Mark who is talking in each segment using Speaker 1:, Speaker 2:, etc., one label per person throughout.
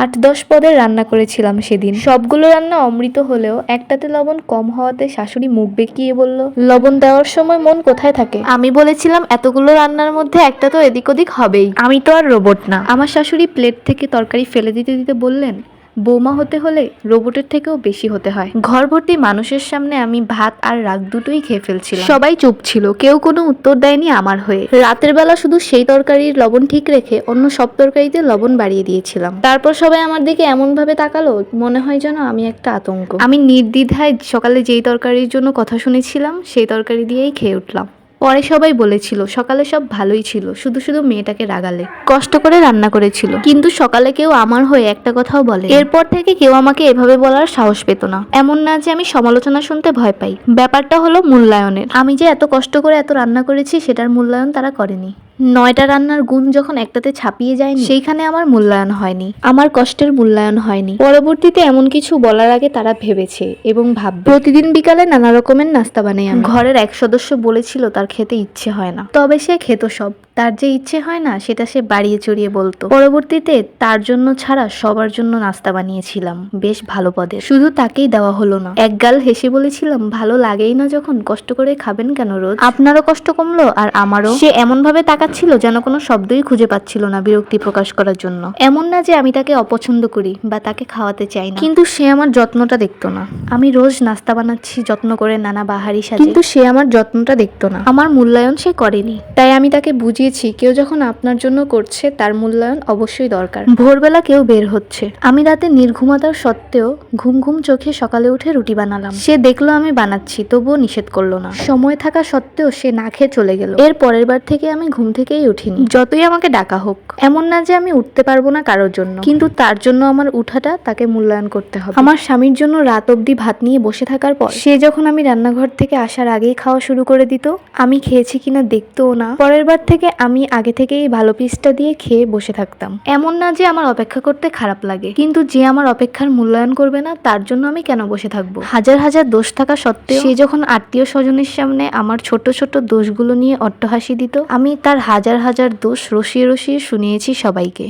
Speaker 1: আট দশ পদের রান্না করেছিলাম সেদিন। সবগুলো রান্না অমৃত হলেও একটাতে লবণ কম হওয়াতে শাশুড়ি মুখ বেঁকিয়ে বলল লবণ দেওয়ার সময় মন কোথায় থাকে? আমি বলেছিলাম এতগুলো রান্নার মধ্যে একটা তো এদিক ওদিক হবেই। আমি তো আর রোবট না। আমার শাশুড়ি প্লেট থেকে তরকারি ফেলে দিতে দিতে বললেন বৌমা হতে হলে রোবটের থেকেও বেশি হতে হয়। ঘর ভর্তি মানুষের সামনে আমি ভাত আর রাগ দুটোই খেয়ে ফেলছিলাম। সবাই চুপ ছিল, কেউ কোনো উত্তর দেয়নি আমার হয়ে। রাতের বেলা শুধু সেই তরকারির লবণ ঠিক রেখে অন্য সব তরকারিতে লবণ বাড়িয়ে দিয়েছিলাম। তারপর সবাই আমার দিকে এমন ভাবে তাকালো, মনে হয় যেন আমি একটা আতঙ্ক। আমি নির্দ্বিধায় সকালে যেই তরকারির জন্য কথা শুনেছিলাম, সেই তরকারি দিয়েই খেয়ে উঠলাম। পরে সবাই বলেছিল, সকালে সব ভালোই ছিল, শুধু শুধু মেয়েটাকে রাগালে। কষ্ট করে রান্না করেছিল। কিন্তু সকালে কেউ আমার হয়ে একটা কথাও বলে। এরপর থেকে কেউ আমাকে এভাবে বলার সাহস পেত না। এমন না যে আমি সমালোচনা শুনতে ভয় পাই। ব্যাপারটা হলো মূল্যায়নের। আমি যে এত কষ্ট করে এত রান্না করেছি, সেটার মূল্যায়ন তারা করেনি। নয়টা রান্নার গুণ যখন একটাতে ছাপিয়ে যায়নি, সেইখানে আমার মূল্যায়ন হয়নি। আমার কষ্টের মূল্যায়ন হয়নি। পরবর্তীতে এমন কিছু বলার আগে তারা ভেবেছে এবং ভাব প্রতিদিন বিকালে নানা রকমের নাস্তা বানাই ঘরের এক সদস্য বলেছিল তার খেতে ইচ্ছে হয় না। তবে সে খেত সব। তার যে ইচ্ছে হয় না, সেটা সে বাড়িয়ে চড়িয়ে বলতো। পরবর্তীতে তার জন্য ছাড়া সবার জন্য নাস্তা বানিয়েছিলাম। বেশ ভালো পদে শুধু তাকেই দেওয়া হলো না। একগাল হেসে বলেছিলাম, ভালো লাগেই না যখন কষ্ট করে খাবেন কেন রোজ? আপনারও কষ্ট কমলো আর আমারও? সে এমন ভাবে তাকাচ্ছিল যেন কোনো শব্দই খুঁজে পাচ্ছিল না বিরক্তি প্রকাশ করার জন্য। এমন না যে আমি তাকে অপছন্দ করি বা তাকে খাওয়াতে চাই না। কিন্তু সে আমার যত্নটা দেখতো না। আমি রোজ নাস্তা বানাচ্ছি, যত্ন করে নানা বাহারি সাজে। কিন্তু সে আমার যত্নটা দেখতো না। আমার মূল্যায়ন সে করেনি। তাই আমি তাকে বুঝিয়েছি কেউ যখন আপনার জন্য করছে তার মূল্যায়ন অবশ্যই দরকার। ভোরবেলা কেউ বের হচ্ছে। আমি রাতে নির্ঘুমাতার সত্ত্বেও ঘুম ঘুম চোখে সকালে উঠে রুটি বানালাম। সে দেখল আমি বানাচ্ছি, তবুও নিষেধ করল না। সময় থাকা সত্ত্বেও সে না খেয়ে চলে গেল। এর পরের বার থেকে আমি ঘুম থেকেই উঠিনি। যতই আমাকে ডাকা হোক, এমন না যে আমি উঠতে পারব না কারোর জন্য। কিন্তু তার জন্য আমার উঠাটা তাকে মূল্যায়ন করতে হবে। আমার স্বামীর জন্য রাত অবধি ভাত নিয়ে বসে থাকার পর, সে যখন আমি রান্নাঘর থেকে আসার আগেই খাওয়া শুরু করে দিত, আমি খেয়েছি কিনা দেখতেও না। পরের বার থেকে আমি আগে থেকেই ভালো পিসটা দিয়ে খেয়ে বসে থাকতাম। এমন না যে আমার অপেক্ষা করতে খারাপ লাগে, কিন্তু যে আমার অপেক্ষার মূল্যায়ন করবে না, তার জন্য আমি কেন বসে থাকব? হাজার হাজার দোষ থাকা সত্ত্বেও সে যখন আত্মীয় স্বজনের সামনে আমার ছোট ছোট দোষগুলো নিয়ে অট্টহাসি দিত, আমি তার হাজার হাজার দোষ রসিয়ে রসিয়ে শুনিয়েছি সবাইকে।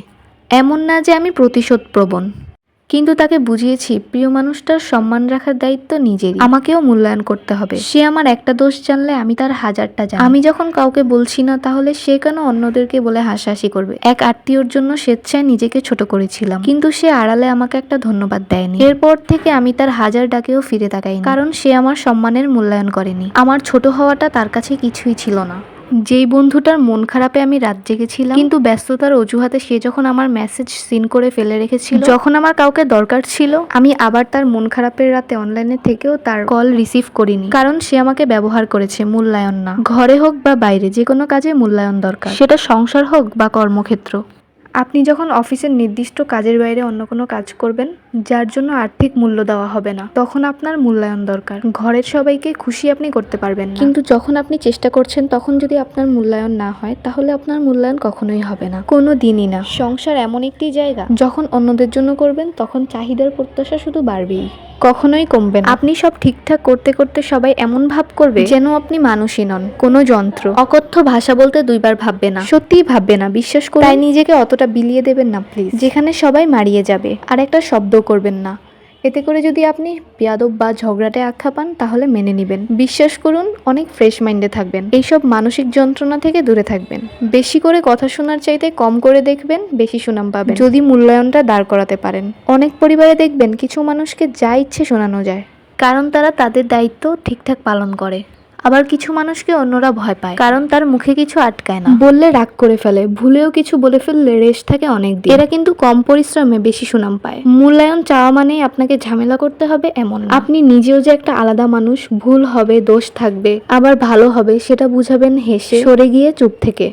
Speaker 1: এমন না যে আমি প্রতিশোধ প্রবণ কিন্তু তাকে বুঝিয়েছি, প্রিয় মানুষটার সম্মান রাখার দায়িত্ব নিজেরই। আমাকেও মূল্যায়ন করতে হবে। সে আমার একটা দোষ জানলে আমি তার হাজারটা জানি। আমি যখন কাউকে বলছি না, তাহলে সে কেন অন্যদেরকে বলে হাসাহাসি করবে? এক আত্মীয়র জন্য স্বেচ্ছায় নিজেকে ছোট করেছিলাম। কিন্তু সে আড়ালে আমাকে একটা ধন্যবাদ দেয়নি। এরপর থেকে আমি তার হাজার ডাকেও ফিরে তাকাইনি। কারণ সে আমার সম্মানের মূল্যায়ন করেনি। আমার ছোট হওয়াটা তার কাছে কিছুই ছিল না। যেই বন্ধুটার মন খারাপে আমি রাত জেগেছিলাম, কিন্তু ব্যস্ততার অজুহাতে সে যখন আমার মেসেজ সিন করে ফেলে রেখেছিল, যখন আমার কাউকে দরকার ছিল, আমি আবার তার মন খারাপের রাতে অনলাইনে থেকেও তার কল রিসিভ করিনি। কারণ সে আমাকে ব্যবহার করেছে মূল্যায়ন না। ঘরে হোক বা বাইরে যে কোনো কাজে মূল্যায়ন দরকার। সেটা সংসার হোক বা কর্মক্ষেত্র। আপনি যখন অফিসের নির্দিষ্ট কাজের বাইরে অন্য কোনো কাজ করবেন যার জন্য আর্থিক মূল্য দেওয়া হবে না তখন আপনার মূল্যায়ন দরকার। ঘরের সবাইকে খুশি আপনি করতে পারবেন কিন্তু যখন আপনি চেষ্টা করছেন তখন যদি আপনার মূল্যায়ন না হয় তাহলে আপনার মূল্যায়ন কখনোই হবে না। কোনো দিনই না। সংসার এমন একটি জায়গা যখন অন্যদের জন্য করবেন তখন চাহিদার প্রত্যাশা শুধু বাড়বেই। কখনোই কমবে না। আপনি সব ঠিকঠাক করতে করতে সবাই এমন ভাব করবে যেন আপনি মানুষই নন কোনো যন্ত্র। অকথ্য ভাষা বলতে দুইবার ভাববে না। সত্যিই ভাববে না বিশ্বাস করে নিজেকে অতটা বিলিয়ে দেবেন না প্লিজ যেখানে সবাই মারিয়ে যাবে, আর একটা শব্দ করবেন না। এতে করে যদি আপনি বেয়াদব বা ঝগড়াটে আখ্যা পান, তাহলে মেনে নেবেন। বিশ্বাস করুন, অনেক ফ্রেশ মাইন্ডে থাকবেন। এইসব মানসিক যন্ত্রণা থেকে দূরে থাকবেন। বেশি করে কথা শোনার চাইতে কম করে দেখবেন, বেশি সুনাম পাবেন। যদি মূল্যায়নটা দাঁড় করাতে পারেন। অনেক পরিবারে দেখবেন, কিছু মানুষকে যা ইচ্ছে শোনানো যায়। কারণ তারা তাদের দায়িত্ব ঠিকঠাক পালন করে। আবার কিছু মানুষকে অন্যরা ভয় পায় কারণ তার মুখে কিছু আটকায় না। বললে রাগ করে ফেলে ভুলেও কিছু বলে ফেললে রেশ থাকে অনেক দিন এরা কিন্তু কম পরিশ্রমে বেশি সুনাম পায়। মূল্যায়ন চাওয়া মানেই আপনাকে ঝামেলা করতে হবে এমন আপনি নিজেও যে একটা আলাদা মানুষ ভুল হবে দোষ থাকবে আবার ভালো হবে সেটা বুঝাবেন হেসে। সরে গিয়ে চুপ থেকে।